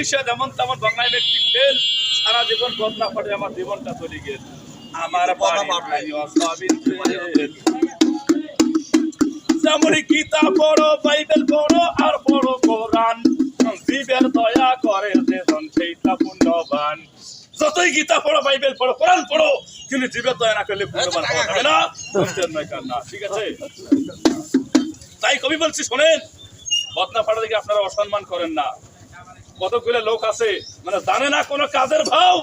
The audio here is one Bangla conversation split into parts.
ইংলিশে যেমন তেমন বাংলায় মেট্রিক ফেল সারা জীবন বদলা পড়ে আমার জীবনটা চলে গেল আমার গীতা পড়ো বাইবেল পড়ো আর পড়ো কোরআন। জীবের দয়া করে যেজন সেইটা পুণ্যবান। যতই গীতা পড়ো বাইবেল পড়ো কোরআন পড়ো কিন্তু জীবের দয়া না করলে পুণ্যবান যাবে না। ঠিক আছে? তাই কবি বলছি শোনেন বদনা ফাটা দেখে আপনারা অসম্মান করেন না। কতগুলো লোক আছে? মানে জানে না কোনো কাজের ভাও?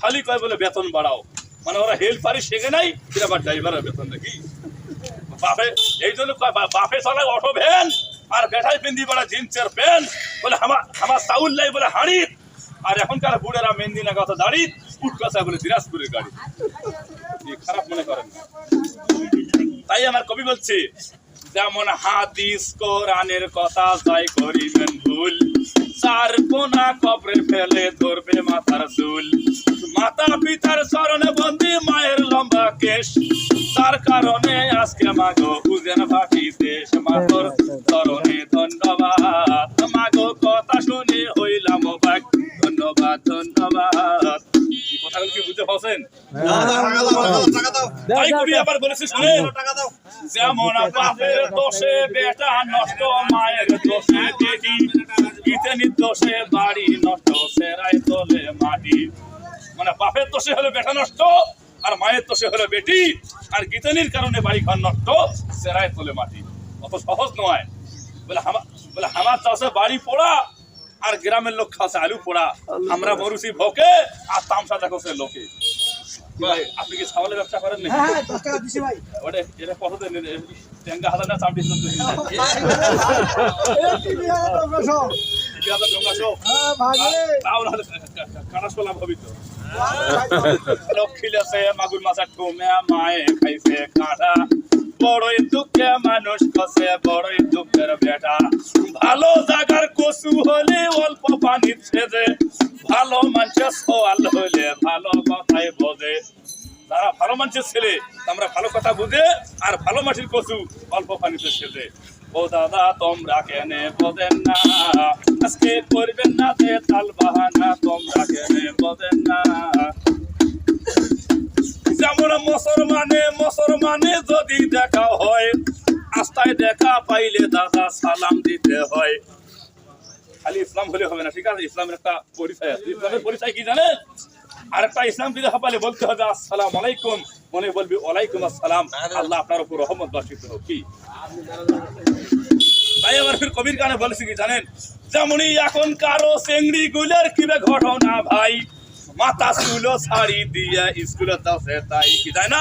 খালি কয় বলে, বেতন বাড়াও। মানে ওরা হেল্পারি শেখে নাই আবার ড্রাইভারের বেতন নাকি? বাপে, এই জন্য কয় বাপে চলে অটো ভ্যান আর বেঠাই পিন্দি বলে জিন্সের প্যান্ট। বলে আমার আমার চাউল নাই বলে হাড়ির। আর এখনকার বুড়েরা মেহেন্দি না কথা দাড়ি উঠ কথা বলে দিনাজপুরের গাড়ি। খারাপ মনে করেন? তাই আমার কবি বলছে, যেমন হাদিস কোরআনের কথা, যাই করিবেন চরণে বন্দি মায়ের লম্বা কেশ। তার কারণে আজকে মাগো উজেন বাকি দেশ। মাতর চরণে ধন্যবাদ। মাগো কথা শুনে হইলাম অবাক। ধন্যবাদ ধন্যবাদ। কথাগুলো কি বুঝতে পারছেন? তাই কবি আবার বলেছে শুনেন যেমন বাপের দোষে বেটা নষ্ট মায়ের দোষে বেটি ইতেনি দোষে বাড়ি বাপের দোষে হলো বেটা নষ্ট আর মায়ের দোষে হলো বেটি আর গীতনির কারণে বাড়ি ঘর নষ্ট সেরাই তোলে মাটি। অত সহজ নয়। বলে হামা বলে আমার চাষে বাড়ি পোড়া আর গ্রামের লোক খাসে আলু পোড়া। আমরা মরুছি ভোকে আর তামসা দেখো সে লোকে। আপনি কি ছাগলের ব্যবসা করেন হ্যাঁ দিছি ভাই। ওটা এটা কত ট্যাঙ্গা হাজার না চামটি হ্যাঁ মাগুর মাছের ঠুমে মায়ে খাইছে কাঁটা বড়ই দুঃখে মানুষ খসে বড়ই দুঃখের বেটা। ভালো জাগার কচু হলে অল্প পানি ছেদে। ভালো মানুষের সোয়াল হলে ভালো কথাই বোঝে। যারা ভালো মানুষের ছেলে আমরা ভালো কথা বুঝে আর ভালো মাটির কচু অল্প পানিতে সেজে ও দাদা, তোমরা কেনে বোঝেন না? আজকে করবেন না যে তাল বাহানা, তোমরা কেনে বোঝেন না? যেমন মুসলমানে মুসলমানে যদি দেখা হয় আস্তায় দেখা পাইলে দাদা সালাম দিতে হয়। খালি ইসলাম হলে হবে না, ঠিক আছে? ইসলামের একটা পরিচয় আছে। ইসলামের পরিচয় কি জানেন? আর একটা ইসলাম দিতে হবে বলতে হবে আসসালাম আলাইকুম। মনে বলবি ওয়ালাইকুম আসসালাম। আল্লাহ আপনার উপর রহমত বাসিত হোক। কি? তাই আবার ফির কবির গানে বলেছি কি জানেন? যেমনই এখন কারও চেংড়ি গুলের কিবে ঘটনা ভাই মাথা চুলো শাড়ি দিয়ে স্কুলে দাও তাই কি তাই না?